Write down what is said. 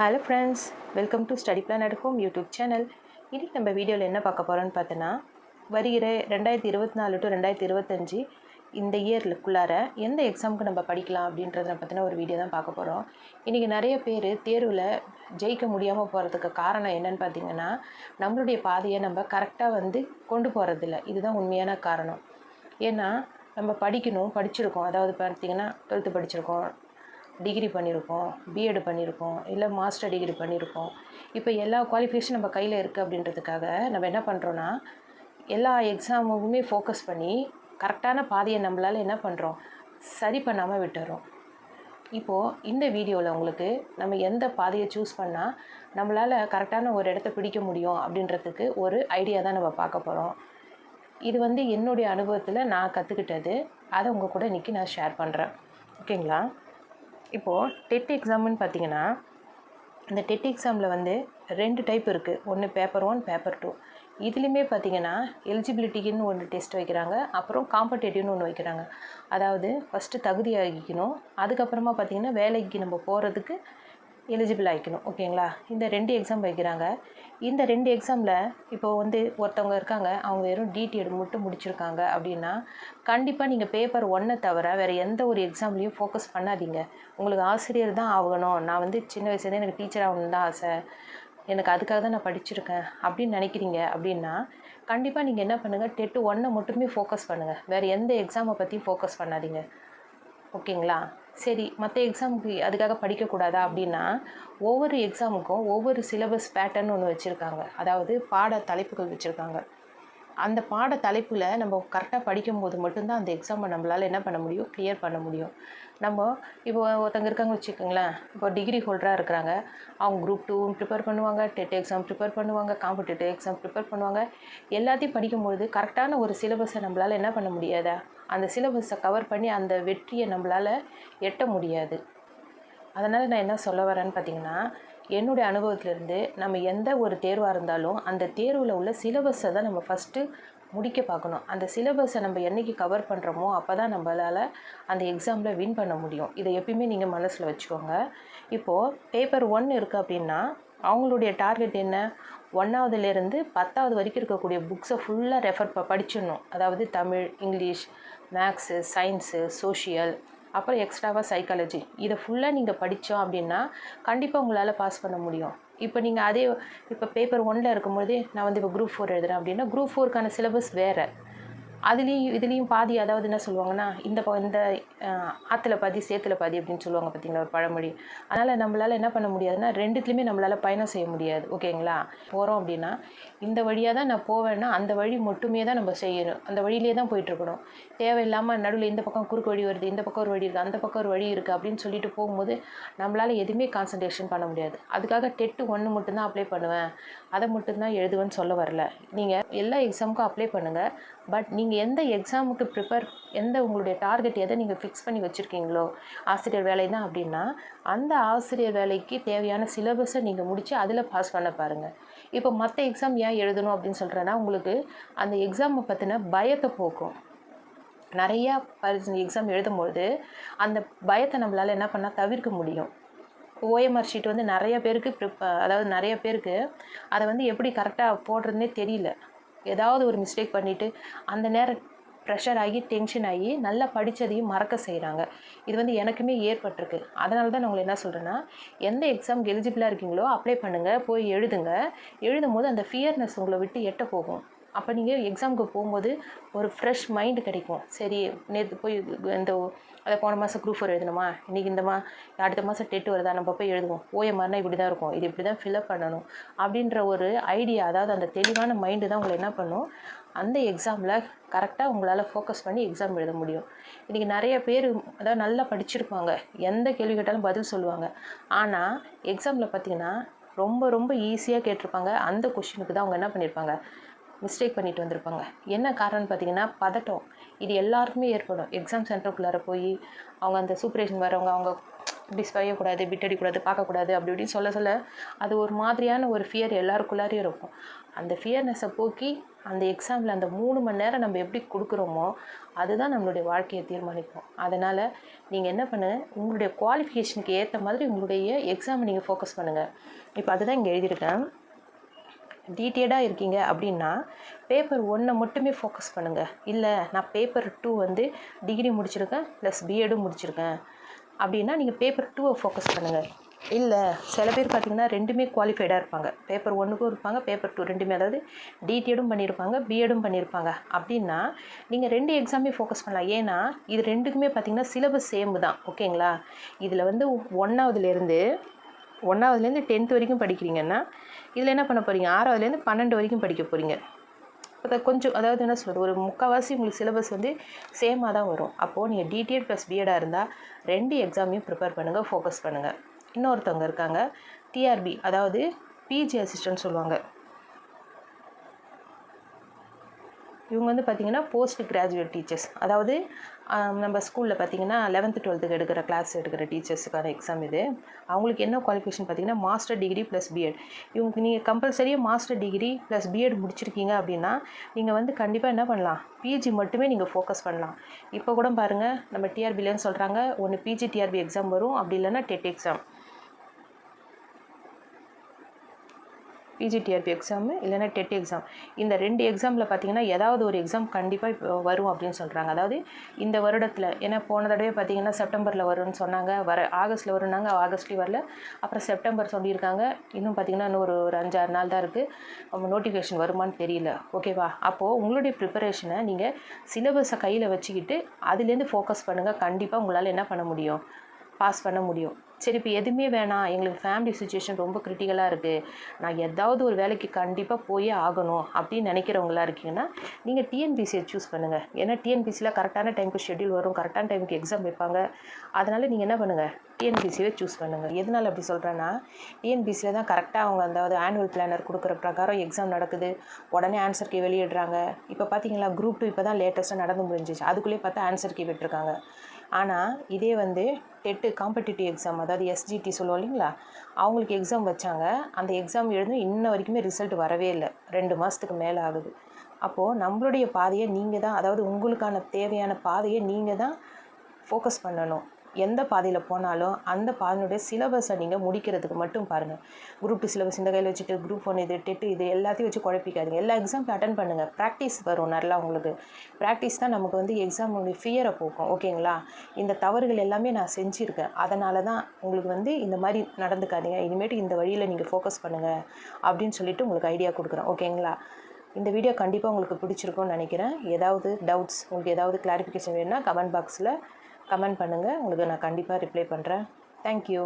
Hello friends welcome to study plan at home YouTube channel இன்றைக்கி நம்ம வீடியோவில் என்ன பார்க்க போகிறோன்னு பார்த்தோன்னா வருகிற ரெண்டாயிரத்தி இருபத்தி நாலு டு ரெண்டாயிரத்தி இருபத்தஞ்சி இந்த இயர்க்குள்ளார எந்த எக்ஸாமுக்கு நம்ம படிக்கலாம் அப்படின்றத பற்றின ஒரு வீடியோ தான் பார்க்க போகிறோம் இன்றைக்கி நிறைய பேர் தேர்வில் ஜெயிக்க முடியாமல் போகிறதுக்கு காரணம் என்னன்னு பார்த்தீங்கன்னா நம்மளுடைய பாதையை நம்ம கரெக்டாக வந்து கொண்டு போகிறதில்ல இதுதான் உண்மையான காரணம். ஏன்னா நம்ம படிக்கணும் படிச்சிருக்கோம். அதாவது பார்த்தீங்கன்னா டுவெல்த்து படிச்சிருக்கோம். டிகிரி பண்ணியிருக்கோம் பிஎட் பண்ணியிருக்கோம் இல்லை மாஸ்டர் டிகிரி பண்ணியிருக்கோம் இப்போ எல்லா குவாலிஃபிகேஷன் நம்ம கையில் இருக்குது அப்படின்றதுக்காக நம்ம என்ன பண்ணுறோன்னா எல்லா எக்ஸாமுக்குமே ஃபோக்கஸ் பண்ணி கரெக்டான பாதையை நம்மளால் என்ன பண்ணுறோம் சரி பண்ணாமல் விட்டுறோம். இப்போது இந்த வீடியோவில் உங்களுக்கு நம்ம எந்த பாதையை சூஸ் பண்ணால் நம்மளால் கரெக்டான ஒரு இடத்த பிடிக்க முடியும் அப்படின்றதுக்கு ஒரு ஐடியா தான் நம்ம பார்க்க போகிறோம் இது வந்து என்னுடைய அனுபவத்தில் நான் கற்றுக்கிட்டது அதை உங்கள் கூட இன்றைக்கி நான் ஷேர் பண்ணுறேன் ஓகேங்களா? இப்போது டெட் எக்ஸாம்னு பார்த்தீங்கன்னா இந்த டெட் எக்ஸாமில் வந்து ரெண்டு டைப் இருக்குது ஒன்று பேப்பர் ஒன் பேப்பர் டூ இதுலேயுமே பார்த்தீங்கன்னா எலிஜிபிலிட்டிக்குன்னு ஒன்று டெஸ்ட் வைக்கிறாங்க. அப்புறம் காம்படேட்டிவ்னு ஒன்று வைக்கிறாங்க. அதாவது ஃபஸ்ட்டு தகுதி ஆகிக்கணும் அதுக்கப்புறமா பார்த்தீங்கன்னா வேலைக்கு நம்ம போகிறதுக்கு எலிஜிபிள் ஆகிக்கணும் ஓகேங்களா இந்த ரெண்டு எக்ஸாம் வைக்கிறாங்க. இந்த ரெண்டு எக்ஸாமில் இப்போ வந்து ஒருத்தவங்க இருக்காங்க அவங்க வெறும் டிடிஎட் மட்டும் முடிச்சிருக்காங்க அப்படின்னா கண்டிப்பாக நீங்கள் பேப்பர் ஒன்றை தவிர வேறு எந்த ஒரு எக்ஸாம்லேயும் ஃபோக்கஸ் பண்ணாதீங்க. உங்களுக்கு ஆசிரியர் தான் ஆகணும். நான் வந்து சின்ன வயசுலேருந்து எனக்கு டீச்சர் ஆகணும் தான் ஆசை. எனக்கு அதுக்காக தான் நான் படிச்சிருக்கேன் அப்படின்னு நினைக்கிறீங்க அப்படின்னா கண்டிப்பாக நீங்கள் என்ன பண்ணுங்கள் டெட்டு ஒன்றை மட்டுமே ஃபோக்கஸ் பண்ணுங்கள் வேறு எந்த எக்ஸாமை பற்றியும் ஃபோக்கஸ் பண்ணாதீங்க. ஓகேங்களா சரி மற்ற எக்ஸாமுக்கு அதுக்காக படிக்கக்கூடாதா அப்படின்னா ஒவ்வொரு எக்ஸாமுக்கும் ஒவ்வொரு சிலபஸ் பேட்டர்ன் ஒன்று வச்சுருக்காங்க. அதாவது பாட தலைப்புகள் வச்சுருக்காங்க. அந்த பாட தலைப்பில் நம்ம கரெக்டாக படிக்கும்போது மட்டும்தான் அந்த எக்ஸாமை நம்மளால் என்ன பண்ண முடியும்? கிளியர் பண்ண முடியும். நம்ம இப்போ ஒருத்தங்க இருக்காங்க வச்சுக்கோங்களேன். இப்போ டிகிரி ஹோல்டராக இருக்கிறாங்க. அவங்க குரூப் டூவும் ப்ரிப்பேர் பண்ணுவாங்க. டெட் எக்ஸாம் ப்ரிப்பேர் பண்ணுவாங்க. காம்படிட்டிவ் எக்ஸாம் ப்ரிப்பேர் பண்ணுவாங்க. எல்லாத்தையும் படிக்கும்பொழுது கரெக்டான ஒரு சிலபஸை நம்மளால் என்ன பண்ண முடியாதா? அந்த சிலபஸை கவர் பண்ணி அந்த வெற்றியை நம்மளால் எட்ட முடியாது. அதனால் நான் என்ன சொல்ல வரேன்னு பார்த்தீங்கன்னா என்னுடைய அனுபவத்திலேருந்து நம்ம எந்த ஒரு தேர்வாக இருந்தாலும் அந்த தேர்வில் உள்ள சிலபஸை தான் நம்ம ஃபஸ்ட்டு முடிக்க பார்க்கணும். அந்த சிலபஸை நம்ம என்றைக்கு கவர் பண்ணுறோமோ அப்போ தான் நம்மளால் அந்த எக்ஸாமில் வின் பண்ண முடியும். இதை எப்பயுமே நீங்கள் மனசில் வச்சுக்கோங்க. இப்போது பேப்பர் ஒன் இருக்குது அப்படின்னா அவங்களுடைய டார்கெட் என்ன? ஒன்றாவதுலேருந்து பத்தாவது வரைக்கும் இருக்கக்கூடிய புக்ஸை ஃபுல்லாக ரெஃபர் ப படிச்சிடணும். அதாவது Tamil English maths science social அப்புறம் எக்ஸ்ட்ராவாக சைக்காலஜி இதை ஃபுல்லாக நீங்கள் படித்தோம் அப்படின்னா கண்டிப்பாக உங்களால் பாஸ் பண்ண முடியும். இப்போ நீங்கள் அதே இப்போ பேப்பர் ஒனில் இருக்கும்போதே நான் வந்து இப்போ குரூப் ஃபோர் எழுதுகிறேன் அப்படின்னா குரூப் ஃபோருக்கான சிலபஸ் வேறு. அதுலேயும் இதுலேயும் பாதி அதாவது என்ன சொல்லுவாங்கன்னா இந்த ப இந்த ஆற்றுல பாதி சேத்துல பாதி அப்படின்னு சொல்லுவாங்க பார்த்தீங்களா ஒரு பழமொழி. அதனால் நம்மளால் என்ன பண்ண முடியாதுன்னா ரெண்டுத்துலேயுமே நம்மளால் பயணம் செய்ய முடியாது ஓகேங்களா? போகிறோம் அப்படின்னா இந்த வழியாக தான் நான் போவேன்னா அந்த வழி மட்டுமே தான் நம்ம செய்யணும். அந்த வழியிலே தான் போயிட்டுருக்கணும் தேவையில்லாமல் நடுவில் இந்த பக்கம் குறுக்கு வழி வருது இந்த பக்கம் ஒரு வழி இருக்குது அந்த பக்கம் ஒரு வழி இருக்குது அப்படின்னு சொல்லிட்டு போகும்போது நம்மளால் எதுவுமே கான்சன்ட்ரேஷன் பண்ண முடியாது. அதுக்காக டெட்டு ஒன்று மட்டும்தான் அப்ளை பண்ணுவேன். அதை மட்டும்தான் எழுதுவேன்னு சொல்ல வரல. நீங்கள் எல்லா எக்ஸாமுக்கும் அப்ளை பண்ணுங்கள் பட் நீங்கள் எந்த எக்ஸாமுக்கு ப்ரிப்பேர் எந்த உங்களுடைய டார்கெட் எதை நீங்கள் ஃபிக்ஸ் பண்ணி வச்சுருக்கீங்களோ ஆசிரியர் வேலை தான் அப்படின்னா அந்த ஆசிரியர் வேலைக்கு தேவையான சிலபஸை நீங்கள் முடித்து அதில் பாஸ் பண்ண பாருங்கள் இப்போ மற்ற எக்ஸாம் ஏன் எழுதணும் அப்படின்னு சொல்கிறேன்னா உங்களுக்கு அந்த எக்ஸாமை பற்றின பயத்தை போக்கும். நிறையா பரிசு எக்ஸாம் எழுதும்பொழுது அந்த பயத்தை நம்மளால் என்ன பண்ணால் தவிர்க்க முடியும். ஓஎம்ஆர் ஷீட் வந்து நிறைய பேருக்கு ப்ரிப்ப அதாவது நிறைய பேருக்கு அதை வந்து எப்படி கரெக்டாக போடுறதுனே தெரியல. ஏதாவது ஒரு மிஸ்டேக் பண்ணிவிட்டு அந்த நேரம் ப்ரெஷர் ஆகி டென்ஷன் ஆகி நல்லா படித்ததையும் மறக்க செய்கிறாங்க இது வந்து எனக்குமே ஏற்பட்டிருக்கு. அதனால தான் நான் உங்களை என்ன சொல்கிறேன்னா எந்த எக்ஸாமுக்கு எலிஜிபிளாக இருக்கீங்களோ அப்ளை பண்ணுங்கள் போய் எழுதுங்க. எழுதும் போது அந்த ஃபியர்னஸ் உங்களை விட்டு எட்ட போகும். அப்போ நீங்கள் எக்ஸாமுக்கு போகும்போது ஒரு ஃப்ரெஷ் மைண்டு கிடைக்கும். சரி நேற்று போய் இந்த அதை போன மாதம் குரூப் ஃபோர் எழுதணுமா? இன்றைக்கி இந்த மா அடுத்த மாதம் டெட்டு வருதா? நம்ம போய் எழுதுவோம். ஓஎம்ஆர்னா இப்படி தான் இருக்கும். இது இப்படி தான் ஃபில்அப் பண்ணணும். அப்படின்ற ஒரு ஐடியா அதாவது அந்த தெளிவான மைண்டு தான் உங்களை என்ன பண்ணும்? அந்த எக்ஸாமில் கரெக்டாக உங்களால் ஃபோக்கஸ் பண்ணி எக்ஸாம் எழுத முடியும். இன்றைக்கி நிறைய பேர் அதாவது நல்லா படிச்சிருப்பாங்க. எந்த கேள்வி கேட்டாலும் பதில் சொல்லுவாங்க. ஆனால் எக்ஸாமில் பார்த்திங்கன்னா ரொம்ப ரொம்ப ஈஸியாக கேட்டிருப்பாங்க. அந்த கொஷினுக்கு தான் அவங்க என்ன பண்ணியிருப்பாங்க மிஸ்டேக் பண்ணிட்டு வந்திருப்பாங்க. என்ன காரணம்னு பார்த்தீங்கன்னா பதட்டம். இது எல்லாருக்குமே ஏற்படும். எக்ஸாம் சென்டருக்குள்ளார போய் அவங்க அந்த சூப்பரேஷன் வரவங்க அவங்க இப்படி செய்யக்கூடாது பிட்டடிக்கூடாது பார்க்கக்கூடாது அப்படி இப்படின்னு சொல்ல சொல்ல அது ஒரு மாதிரியான ஒரு ஃபியர் எல்லாருக்குள்ளாரையும் இருக்கும். அந்த ஃபியர்னஸை போக்கி அந்த எக்ஸாமில் அந்த மூணு மணி நேரம் நம்ம எப்படி கொடுக்குறோமோ அதுதான் நம்மளுடைய வாழ்க்கையை தீர்மானிக்கும். அதனால் நீங்கள் என்ன பண்ணுங்கள் உங்களுடைய குவாலிஃபிகேஷனுக்கு ஏற்ற மாதிரி உங்களுடைய எக்ஸாமை நீங்கள் ஃபோக்கஸ் பண்ணுங்கள் இப்போ அதுதான் இங்கே எழுதியிருக்கேன். டீட்டெயில்டாக இருக்கீங்க அப்படின்னா பேப்பர் ஒன்றை மட்டுமே ஃபோக்கஸ் பண்ணுங்கள் இல்லை நான் பேப்பர் டூ வந்து டிகிரி முடிச்சிருக்கேன் ப்ளஸ் பிஎடும் முடிச்சிருக்கேன். அப்படின்னா நீங்கள் பேப்பர் டூவை ஃபோக்கஸ் பண்ணுங்கள் இல்லை சில பேர் பார்த்திங்கன்னா ரெண்டுமே குவாலிஃபைடாக இருப்பாங்க. பேப்பர் ஒன்றுக்கும் இருப்பாங்க பேப்பர் டூ ரெண்டுமே அதாவது டிடிஎடும் பண்ணியிருப்பாங்க பிஎடும் பண்ணியிருப்பாங்க அப்படின்னா நீங்கள் ரெண்டு எக்ஸாமே ஃபோக்கஸ் பண்ணலாம். ஏன்னா இது ரெண்டுக்குமே பார்த்திங்கன்னா சிலபஸ் சேம் தான். ஓகேங்களா இதில் வந்து ஒன்றாவதுலேருந்து ஒன்றாவதுலேருந்து டென்த் வரைக்கும் படிக்கிறீங்கன்னா இதில் என்ன பண்ண போகிறீங்க ஆறாவதுலேருந்து பன்னெண்டு வரைக்கும் படிக்க போகிறீங்க அதை கொஞ்சம் அதாவது என்ன சொல்கிறது ஒரு முக்கால்வாசி உங்களுக்கு சிலபஸ் வந்து சேமாக தான் வரும். அப்போது நீங்கள் டிடிஎட் ப்ளஸ் பிஎடாக இருந்தால் ரெண்டு எக்ஸாமையும் ப்ரிப்பேர் பண்ணுங்கள் ஃபோக்கஸ் பண்ணுங்கள் இன்னொருத்தவங்க இருக்காங்க டிஆர்பி அதாவது பிஜி அசிஸ்டன்ட் சொல்லுவாங்க. இவங்க வந்து பார்த்திங்கன்னா போஸ்ட் கிராஜுவேட் டீச்சர்ஸ் அதாவது நம்ம ஸ்கூலில் பார்த்தீங்கன்னா லெவன்த்து டுவெல்த்துக்கு எடுக்கிற கிளாஸ் எடுக்கிற டீச்சர்ஸுக்கான எக்ஸாம் இது. அவங்களுக்கு என்ன குவாலிஃபிகேஷன் பார்த்தீங்கன்னா மாஸ்டர் டிகிரி ப்ளஸ் பிஎட் இவங்களுக்கு நீங்கள் கம்பல்சரியாக மாஸ்டர் டிகிரி ப்ளஸ் பிஎட் முடிச்சிருக்கீங்க அப்படின்னா நீங்கள் வந்து கண்டிப்பாக என்ன பண்ணலாம்? பிஜி மட்டுமே நீங்கள் ஃபோக்கஸ் பண்ணலாம். இப்போ கூட பாருங்கள் நம்ம டிஆர்பிலேன்னு சொல்கிறாங்க ஒன்று பிஜி டிஆர்பி எக்ஸாம் வரும். அப்படி இல்லைன்னா டெட் எக்ஸாம் பிஜிடிஆர்பி எக்ஸாமு இல்லைன்னா டெட் எக்ஸாம் இந்த ரெண்டு எக்ஸாமில் பார்த்தீங்கன்னா ஏதாவது ஒரு எக்ஸாம் கண்டிப்பாக இப்போ வரும் அப்படின்னு சொல்கிறாங்க அதாவது இந்த வருடத்தில் ஏன்னா போன தடவை பார்த்தீங்கன்னா செப்டம்பரில் வரும்னு சொன்னாங்க. வர ஆகஸ்ட்டில் வரும்னாங்க. ஆகஸ்ட்லேயும் வரல. அப்புறம் செப்டம்பர் சொல்லியிருக்காங்க. இன்னும் பார்த்தீங்கன்னா இன்னும் ஒரு ஒரு அஞ்சாறு நாள் தான் இருக்குது நோட்டிஃபிகேஷன் வருமானு தெரியல. ஓகேவா அப்போது உங்களுடைய ப்ரிப்பரேஷனை நீங்கள் சிலபஸை கையில் வச்சுக்கிட்டு அதுலேருந்து ஃபோக்கஸ் பண்ணுங்கள் கண்டிப்பாக உங்களால் என்ன பண்ண முடியும்? பாஸ் பண்ண முடியும். சரி இப்போ எதுவுமே வேணாம். எங்களுக்கு ஃபேமிலி சுச்சுவேஷன் ரொம்ப கிரிட்டிக்கலாக இருக்குது நான் ஏதாவது ஒரு வேலைக்கு கண்டிப்பாக போயே ஆகணும் அப்படின்னு நினைக்கிறவங்களா இருக்கீங்கன்னா நீங்கள் டிஎன்பிசியை சூஸ் பண்ணுங்கள் ஏன்னா டிஎன்பிசியில் கரெக்டான டைமுக்கு ஷெட்யூல் வரும் கரெக்டான டைமுக்கு எக்ஸாம் வைப்பாங்க. அதனால் நீங்கள் என்ன பண்ணுங்கள் டிஎன்பிசியை சூஸ் பண்ணுங்கள் எதனால் அப்படி சொல்கிறேன்னா டிஎன்பிசியில் தான் கரெக்டாக அவங்க அதாவது ஆனுவல் பிளானர் கொடுக்குற பிரகாரம் எக்ஸாம் நடக்குது. உடனே ஆன்சர் கே வெளியிடுறாங்க. இப்போ பார்த்தீங்களா குரூப் டூ இப்போ தான் லேட்டஸ்ட்டாக நடந்து முடிஞ்சிச்சு. அதுக்குள்ளேயே பார்த்தா ஆன்சர் கே விட்டுருக்காங்க. ஆனால் இதே வந்து டெட்டு காம்படிட்டிவ் எக்ஸாம் அதாவது எஸ்ஜிடி சொல்லுவோம் இல்லைங்களா? அவங்களுக்கு எக்ஸாம் வச்சாங்க. அந்த எக்ஸாம் எழுதும் இன்ன வரைக்குமே ரிசல்ட் வரவே இல்லை. ரெண்டு மாதத்துக்கு மேலே ஆகுது. அப்போது நம்மளுடைய பாதையை நீங்கள் தான் அதாவது உங்களுக்கான தேவையான பாதையை நீங்கள் தான் ஃபோக்கஸ் பண்ணணும். எந்த பாதையில் போனாலும் அந்த பாதையினுடைய சிலபஸை நீங்கள் முடிக்கிறதுக்கு மட்டும் பாருங்கள் குரூப் டூ சிலபஸ் இந்த கையில் வச்சுட்டு குரூப் ஒன் இது டெட்டு இது எல்லாத்தையும் வச்சு குழப்பிக்காதீங்க. எல்லா எக்ஸாமும் அட்டன் பண்ணுங்கள் ப்ராக்டிஸ் வரும் நல்லா உங்களுக்கு. ப்ராக்டிஸ் தான் நமக்கு வந்து எக்ஸாமுடைய ஃபியரை போக்கும். ஓகேங்களா இந்த தவறுகள் எல்லாமே நான் செஞ்சுருக்கேன். அதனால தான் உங்களுக்கு வந்து இந்த மாதிரி நடந்துக்காதீங்க. இனிமேட்டு இந்த வழியில் நீங்கள் ஃபோக்கஸ் பண்ணுங்கள் அப்படின்னு சொல்லிட்டு உங்களுக்கு ஐடியா கொடுக்குறேன். ஓகேங்களா இந்த வீடியோ கண்டிப்பாக உங்களுக்கு பிடிச்சிருக்கும்னு நினைக்கிறேன். ஏதாவது டவுட்ஸ் உங்களுக்கு ஏதாவது கிளாரிஃபிகேஷன் வேணும்னா கமெண்ட் பாக்ஸில் கமெண்ட் பண்ணுங்கள் உங்களுக்கு நான் கண்டிப்பாக ரிப்ளை பண்ணுறேன் தேங்க்யூ